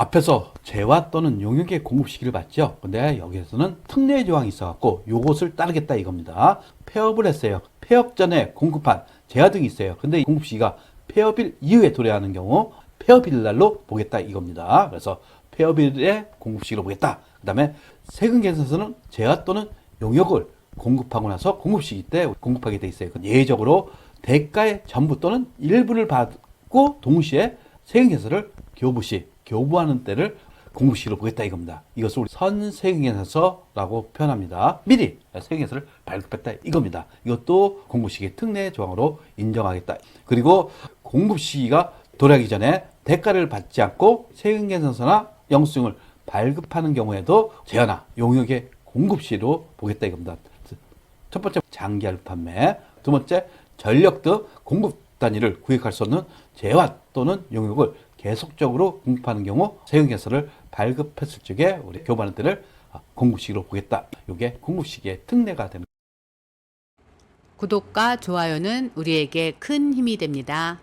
앞에서 재화 또는 용역의 공급 시기를 봤죠. 근데 여기에서는 특례 조항이 있어갖고 요것을 따르겠다 이겁니다. 폐업을 했어요. 폐업 전에 공급한 재화 등이 있어요. 근데 이 공급 시기가 폐업일 이후에 도래하는 경우 폐업일 날로 보겠다 이겁니다. 그래서 폐업일에 공급 시기로 보겠다. 그 다음에 세금 계산서는 재화 또는 용역을 공급하고 나서 공급 시기 때 공급하게 돼 있어요. 그 예외적으로 대가의 전부 또는 일부를 받고 동시에 세금 계산서를 교부 시 교부하는 때를 공급 시기로 보겠다 이겁니다. 이것을 우리 선세금 계산서라고 표현합니다. 미리 계산서를 발급했다 이겁니다. 이것도 공급 시기 특례 조항으로 인정하겠다. 그리고 공급 시기가 도래하기 전에 대가를 받지 않고 세금 계산서나 영수증을 발급하는 경우에도 재화나 용역의 공급 시로 보겠다 이겁니다. 첫 번째 장기 할부 판매, 두 번째 전력 등 공급 단위를 구획할 수 없는 재화 또는 용역을 계속적으로 공급하는 경우 세금 계산서를 발급했을 적에 우리 교부하는 때를 공급 시기로 보겠다. 이게 공급 시기의 특례가 되는. 구독과 좋아요는 우리에게 큰 힘이 됩니다.